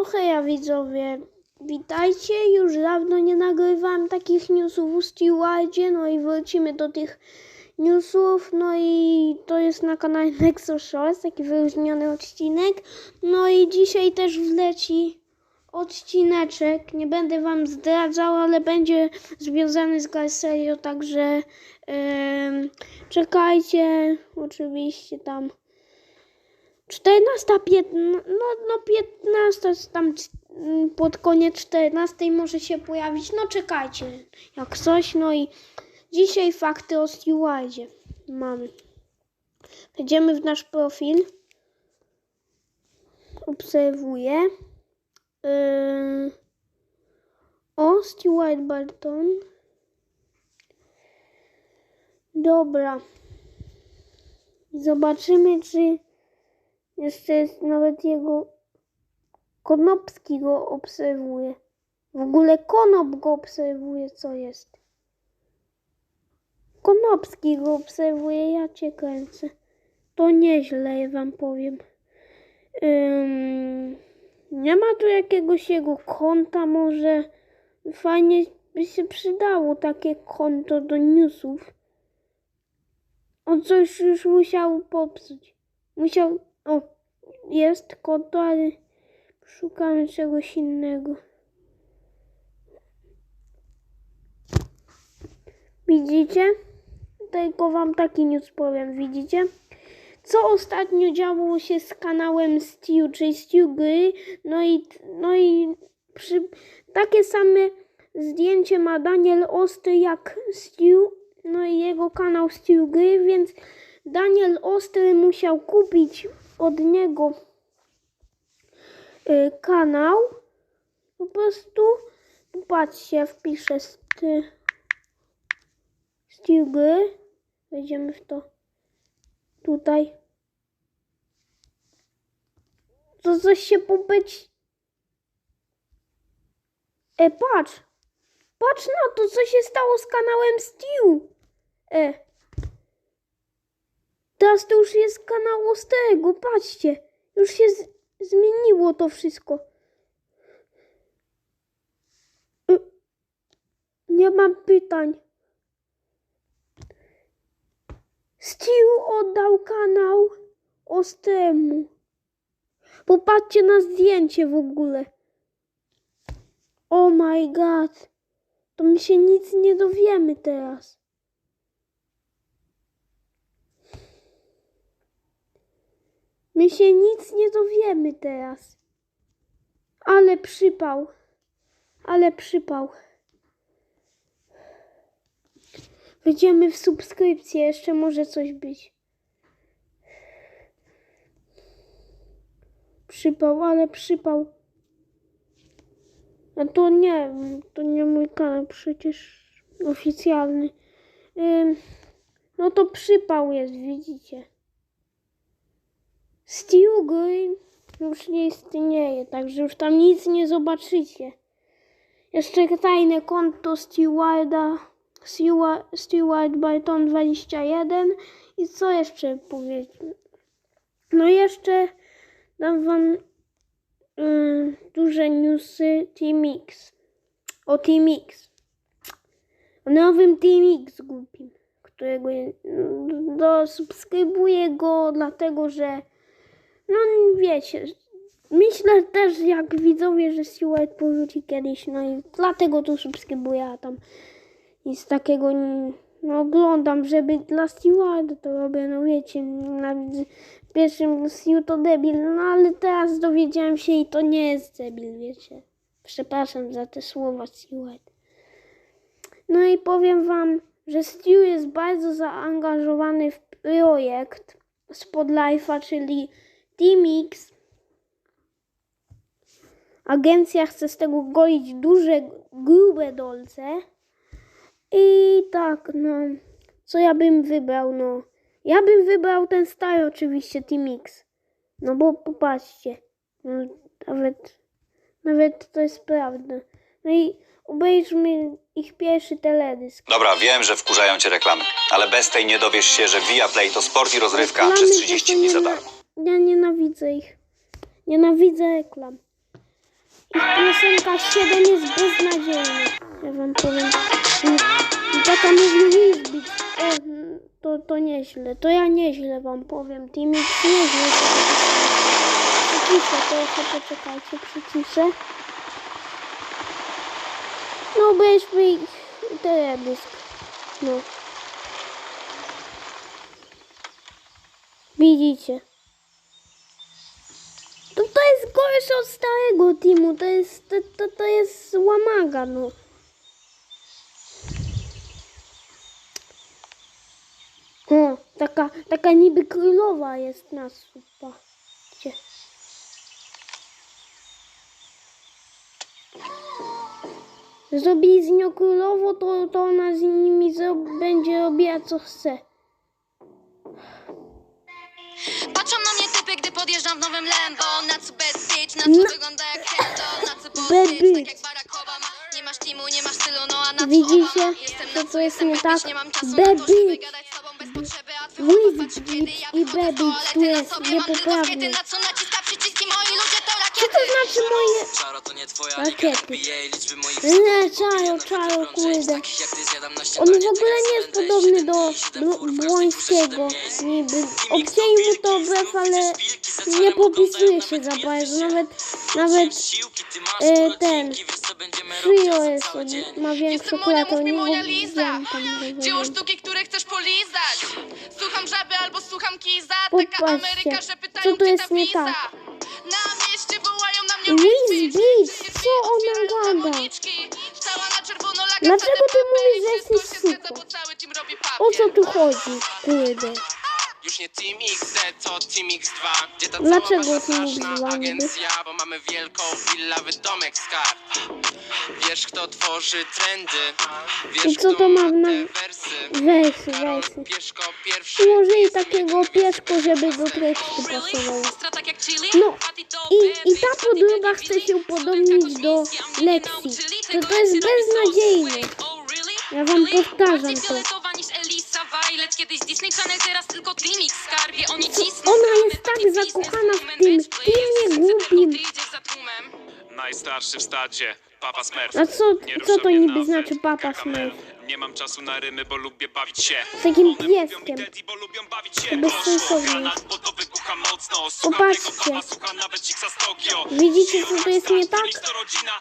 No heja widzowie, witajcie. Już dawno nie nagrywałem takich newsów w Stewardzie, no i wrócimy do tych newsów. No i to jest na kanale Nexo Shorts, taki wyróżniony odcinek. No i dzisiaj też wleci odcineczek. Nie będę wam zdradzał, ale będzie związany z Garcerio, także em, czekajcie. Oczywiście tam 14, 15, no, no 15, tam c- mm, pod koniec 14 może się pojawić. No czekajcie, jak coś. No i dzisiaj fakty o Stewardzie mamy. Wejdziemy w nasz profil. Obserwuję. Yy, o, Stewart Barton. Dobra. Zobaczymy, czy jeszcze jest nawet jego. Konopski go obserwuje. W ogóle Konop go obserwuje, co jest. Konopski go obserwuje, ja cię kręcę. To nieźle, wam powiem. Ym, nie ma tu jakiegoś jego konta, może fajnie by się przydało takie konto do newsów. On coś już musiał popsuć. Musiał. O, jest konto, ale szukamy czegoś innego. Widzicie? Tylko wam taki news powiem, widzicie? Co ostatnio działo się z kanałem Stew, czyli Stew no i, no i przy, takie same zdjęcie ma Daniel Ostry jak Stew, no i jego kanał Stew więc Daniel Ostry musiał kupić od niego y, kanał. Po prostu, popatrzcie, wpiszę sty, Stew Gry, wejdziemy w to tutaj. To coś się pobyć. E, patrz. Patrz na to, co się stało z kanałem Stew. E. Teraz to już jest kanał Ostrego, patrzcie. Już się zmieniło to wszystko. E. Nie mam pytań. Stew oddał kanał Ostremu. Popatrzcie na zdjęcie w ogóle. Oh my god. To my się nic nie dowiemy teraz. My się nic nie dowiemy teraz. Ale przypał. Ale przypał. Wejdziemy w subskrypcję, jeszcze może coś być. Przypał, ale przypał. A to nie, to nie mój kanał przecież oficjalny. No to przypał jest, widzicie. Steel Green już nie istnieje, także już tam nic nie zobaczycie. Jeszcze tajne konto Stewarda, Steward, Barton 21 i co jeszcze powiedzieć? No jeszcze dam wam y, duże newsy Team-X. O Team-X. O nowym Team-X głupim, którego do, subskrybuję go dlatego, że no wiecie, myślę też jak widzowie, że Stewart powróci kiedyś, no i dlatego to subskrybuję, a tam nic takiego nie- no oglądam, żeby dla Stewarda to robię, no wiecie, na w pierwszym Stew to debil, no ale teraz dowiedziałem się i to nie jest debil, wiecie. Przepraszam za te słowa Stewart. No i powiem wam, że Stew jest bardzo zaangażowany w projekt Spotlife, czyli Team X. Agencja chce z tego goić duże, grube dolce. I tak, no, co ja bym wybrał, no. Ja bym wybrał ten stary oczywiście, Team X. No bo popatrzcie, no, nawet, nawet to jest prawda. No i obejrzmy ich pierwszy teledysk. Dobra, wiem, że wkurzają cię reklamy, ale bez tej nie dowiesz się, że Viaplay to sport i rozrywka Reklamy przez to 30 są dni za darmo. Ja nienawidzę ich. Nienawidzę reklam. ich piosenka 7 jest beznadziejna. Ja wam powiem. Taka mówi Wizbit. O, to, to nieźle. To ja nieźle wam powiem. Team X nieźle. Przyciszę to jeszcze poczekajcie, przyciszę. No weźmy ich teledysk. No. Widzicie. To, to jest gorsze od starego teamu. To jest, to, to, jest łamaga, no. O, taka, taka niby królowa jest na supa. Gdzie? Zrobili z nią królową, to, to ona z nimi będzie robiła co chce. Podjeżdżam w nowym Lambo Na co bad bitch, na Na- co wygląda jak handle Na co boss Bad bitch, bitch. tak jak Barack Obama Nie masz teamu, nie masz stylu, no a na co Widzicie, Obama? Jestem co na to co jest jestem nie bad tak? bitch, Nie mam czasu Bad na to, żeby bitch. gadać z tobą bez potrzeby A twój With chłopak patrzy, kiedy ja i wychodzę bad z bitch, toalety tu Na jest sobie mam tylko niepoprawnie. kwiety, na co naciska Co to znaczy moje... Czaro to nie twoja Rakiety. Nie, czaro, czaro, kurde. On w ogóle nie jest podobny do Błońskiego. Niby obcięli mu to znów ale nie popisuje się za bardzo. Nawet, nawet e, ten będziemy Trio robić jest, cały dzień. ma większy Jestem Monia, kreator, mów mi nie Monia. Dzieło sztuki, które chcesz polizać Słucham żaby albo słucham kiza Taka Popatrzcie, Ameryka, że pytają co tu gdzie jest ta nie wiza tak? Na mieście wołają na mnie Liz bitch, co ona Otwierają gada? na czerwono laga, Dlaczego ty mówisz, że wszystko jesteś zgadza, suką? bo cały team robi O co tu chodzi? Kurde. Już nie Team XZ, to Team X2 Gdzie ta Dlaczego cała Team wasza straszna X2 niby? agencja Bo mamy wielką villawy domek z kart Wiesz kto tworzy trendy Wiesz I co kto to ma ma na- te wersy Wersy, Karol wersy. Pieszko pierwszy Ułożyli takiego pieszko, żeby do tekstu pasowało. No i, i ta podróba chce się upodobnić do Lexi. To, to jest beznadziejne. Oh? Ja wam powtarzam to. Kiedyś Disney Channel, teraz tylko skarbie Oni cisną Ona jest tak zakochana w tym tylko głupim. Najstarszy w stadzie, Papa Smurf. A co- Nie co to mnie niby nawet znaczy Papa. Smurf? Nie mam czasu na rymy, bo lubię bawić się. Z takim pieskiem. Teddy, bo lubią bawić się. Bez Poszło sensownie. granat, bo to wybucha mocno. Słucham tego Popatrzcie. Widzicie, co to jest nie tak?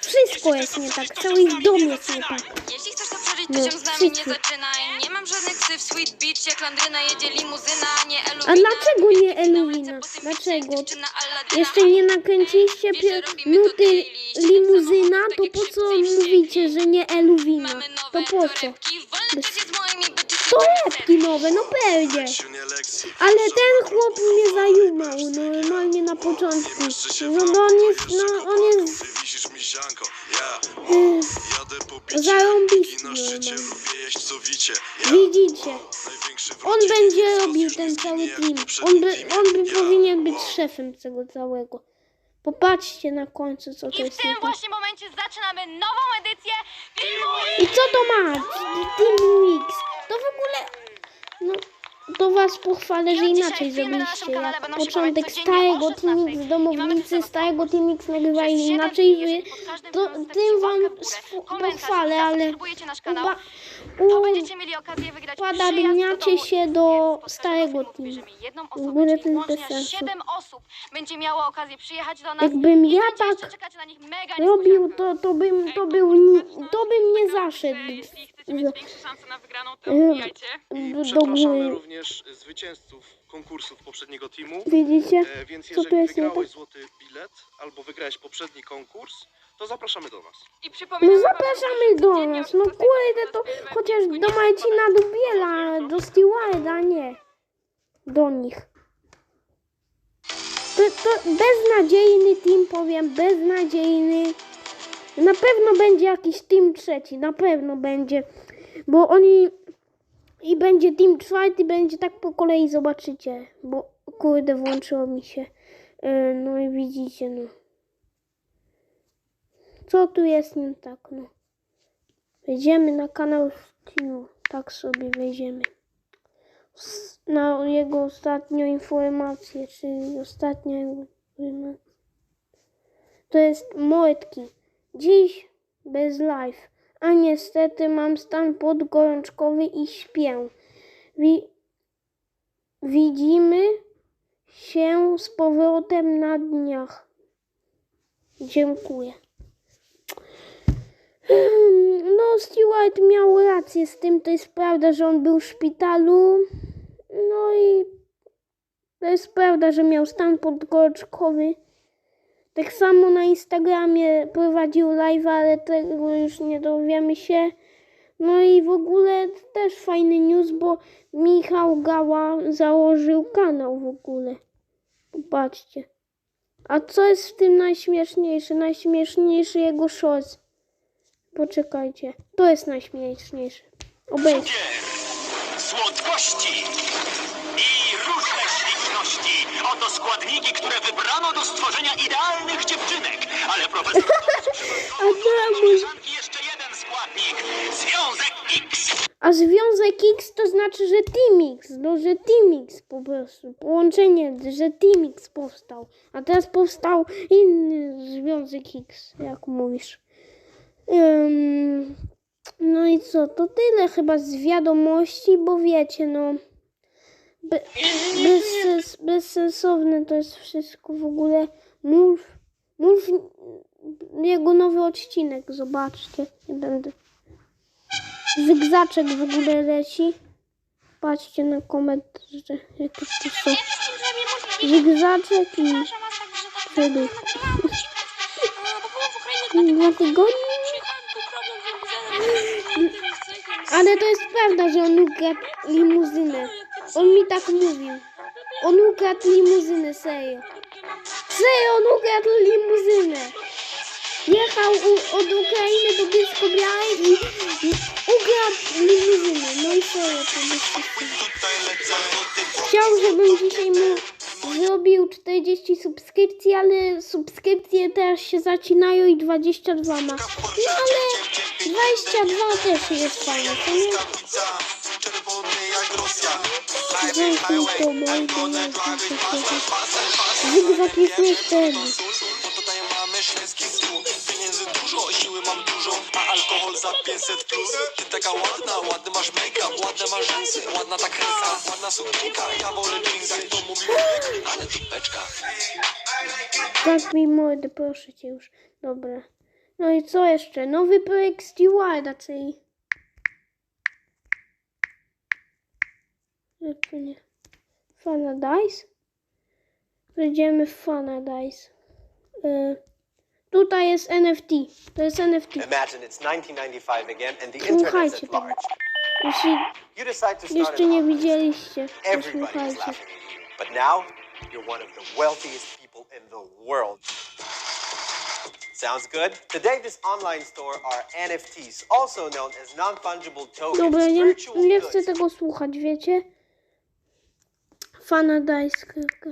Wszystko Jeśli jest nie tak, cały dom jest nie tak. Jeśli chcesz to przeżyć, No, to się z nami nie zaczynaj Nie mam żadnych syf, sweet beach Jak Landryna jedzie limuzyna, nie A dlaczego nie Eluwina? Dlaczego? Jeszcze nie nakręciliście pier- nuty limuzyna, to po co mówicie, że nie Eluwina? To po co? Torebki nowe, no pewnie. Ale ten chłop mnie zajumał normalnie na początku. No bo on jest, no on jest Wisisz mi sianko, ja jadę po I na szczycie lubię jeść co Ja Widzicie, w on będzie robił ten cały team. w On by, on by Ja, powinien być wow. szefem tego całego. Popatrzcie na końcu, co to I w jest nie tym tak. właśnie momencie zaczynamy nową edycję filmu I co to ma? Team X. To w ogóle... No, to was pochwalę, że inaczej zrobiliście. Jak początek starego o Team 16:00. X z I mamy domownicy, starego Team X nagrywali inaczej. Wy, to tym wam pochwalę, ale... Upadabniacie się do starego jedną W ogóle to jest bez sensu. 7 osób będzie miało okazję przyjechać do nas Jakbym ja tak robił, to, to bym, to był, to bym nie zaszedł Mieć większe szanse na wygraną, to wbijajcie. I do przepraszamy również zwycięzców konkursów poprzedniego teamu. Widzicie? E, więc Co tu jeżeli jest nie wygrałeś tak? złoty bilet albo wygrałeś poprzedni konkurs, to zapraszamy do nas. I przypominam No zapraszamy do nas. No 16:00 kurde, to chociaż do Marcina wpadną. Dubiela, do Stewarda, nie. Do nich. To, to beznadziejny team, powiem, beznadziejny. Na pewno będzie jakiś team trzeci, na pewno będzie. Bo oni... I będzie team czwarty, będzie tak po kolei, zobaczycie. Bo kurde, włączyło mi się. Yy, No i widzicie, no. Co tu jest nie tak, no. Wejdziemy na kanał Steam. Tak sobie wejdziemy. Na jego ostatnią informację, czyli ostatnia informacja. To jest Moetki. Dziś bez live. A niestety mam stan podgorączkowy i śpię. Wi- widzimy się z powrotem na dniach. Dziękuję. Hmm, No, Stewart miał rację z tym. To jest prawda, że on był w szpitalu. No i to jest prawda, że miał stan podgorączkowy. Tak samo na Instagramie prowadził live, ale tego już nie dowiemy się. No i w ogóle też fajny news, bo Michał Gała założył kanał w ogóle. Popatrzcie. A co jest w tym najśmieszniejsze? Najśmieszniejszy jego shorts. Poczekajcie. To jest najśmieszniejsze. Obejrzyj. słodkości składniki, które wybrano do stworzenia idealnych dziewczynek. Ale profesor mieszanki jeszcze jeden składnik. Związek X. A związek X to znaczy, że Teamix, no że Teamix po prostu, połączenie, że Teamix powstał, a teraz powstał inny związek X, jak mówisz. Ym, no i co, to tyle chyba z wiadomości, bo wiecie, no, be, bezsens, bezsensowne to jest wszystko w ogóle. Mów, mów jego nowy odcinek, zobaczcie, nie będę Zygzaczek w ogóle leci. Patrzcie na komentarze, jakie to są. Zygzaczek i przodu. Dwa? Ale to jest prawda, że on ukradł limuzynę. On mi tak mówił. On ukradł limuzynę, serio. Serio, on ukradł limuzynę. Jechał u, od Ukrainy do Bielsko-Białej i, i ukradł limuzynę. No i serio, to. Chciał, żebym dzisiaj mu zrobił 40 subskrypcji, ale subskrypcje teraz się zacinają i 22 ma. No ale 22 też jest fajne, to nie? To, bo idę Zygzak jest nieszczelny. Bo tutaj mamy szwedzki stół. Pieniędzy dużo, siły mam dużo, a alkohol za 500 plus. Ty taka ładna, ładny masz make-up, ładne masz rzęsy, ładna ta kresa, ładna sukienka. Ja wolę jeans, jak to mówił Lek, ale dupeczka. Tak mi mordę, proszę cię już. Dobra. No i co jeszcze? Nowy projekt Stewarda, czyli... Jak to nie? Fanadice? Wejdziemy w Fanadice. Y, tutaj jest NFT. To jest NFT. Imagine it's 1995 again and the internet's at large. Jeśli jeszcze nie widzieliście, store. to Everybody is słuchajcie. laughing at you. But now, you're one of the wealthiest people in the world. Sounds good? Today, this online store are NFTs, also known as non-fungible tokens, Dobra, nie, nie chcę tego słuchać, wiecie? Fanadice. kropka.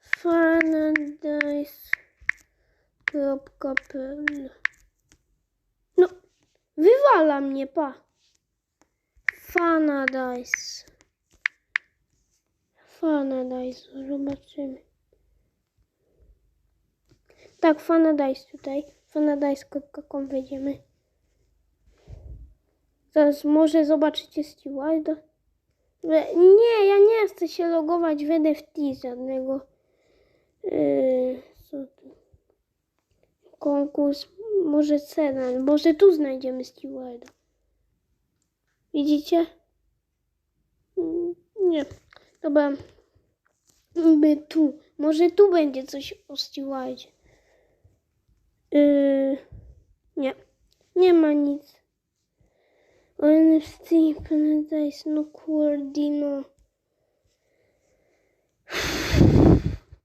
Fanadice.pl No, wywala mnie, pa. Fanadice. Fanadice, zobaczymy. Tak, Fanadice tutaj. Fanadice.com wejdziemy. Zaraz może zobaczycie Stewarda. Nie, ja nie chcę się logować w NFT żadnego. Yy, co tu? Konkurs, może cena, może tu znajdziemy Stewarda. Widzicie? Mm, Nie. Dobra. By tu. Może tu będzie coś o Stewardzie. Yy, nie. Nie ma nic. O NFT, Paradise, no kurde, no.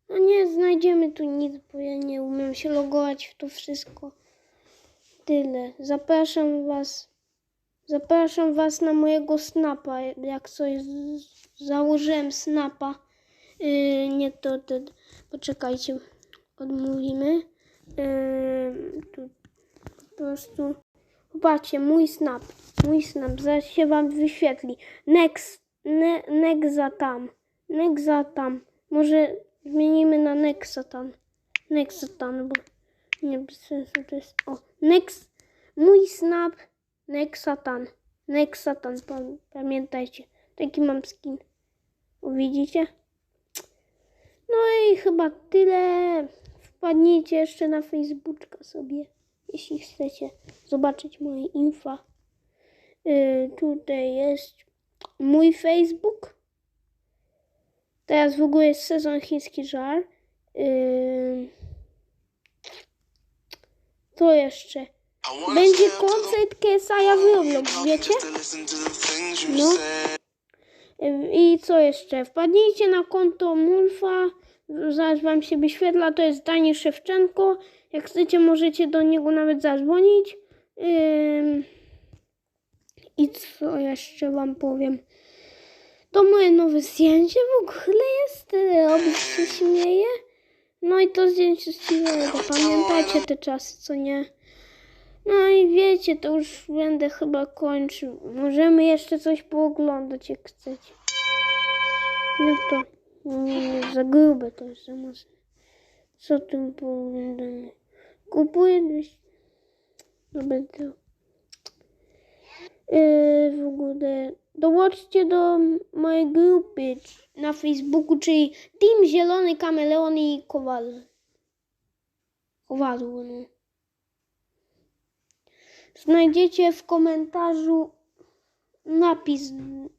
No nie znajdziemy tu nic, bo ja nie umiem się logować w to wszystko. Tyle. Zapraszam was. Zapraszam was na mojego snapa. Jak coś założyłem snapa. Yy, nie to, to. Poczekajcie. Odmówimy. Yy, tu po prostu. Zobaczcie, mój snap. Mój snap. Zaraz się wam wyświetli. Next. Ne, Nexatam. Nexatam. Może zmienimy na Nexatan. Nexatan, bo Nie, bez sensu to jest. O, next. Mój snap. Nexatan. Nexatan, pam- pamiętajcie. Taki mam skin. Widzicie? No i chyba tyle. Wpadnijcie jeszcze na Facebooka sobie, jeśli chcecie zobaczyć moje infa. Yy, tutaj jest mój Facebook. Teraz w ogóle jest sezon chiński żar. Yy, co jeszcze? Będzie koncert KSI w Roblox, wiecie? No. I co jeszcze? Wpadnijcie na konto Mulfa. Zaraz wam się wyświetla. To jest Dani Szewczenko. Jak chcecie, możecie do niego nawet zadzwonić. I co jeszcze wam powiem? To moje nowe zdjęcie w ogóle jest. Robić się śmieje. No i to zdjęcie z Ciwego. Pamiętacie te czasy, co nie? No i wiecie, to już będę chyba kończył. Możemy jeszcze coś pooglądać, jak chcecie. No to nie, nie, za grube to jest za mocne. Co tym pooglądamy? Kupuję. No będę... Yy, w ogóle dołączcie do mojej grupy na Facebooku, czyli Team Zielony Kameleon i Kowal. Kowadło, no. Znajdziecie w komentarzu napis,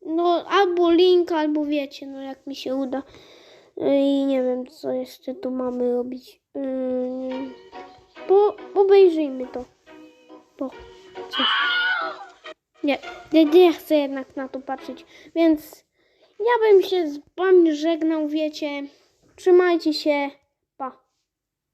no albo link, albo wiecie, no jak mi się uda. I nie wiem, co jeszcze tu mamy robić. Yy, po, obejrzyjmy to. Po, coś. Nie, nie, nie chcę jednak na to patrzeć, więc ja bym się z wami żegnał, wiecie. Trzymajcie się.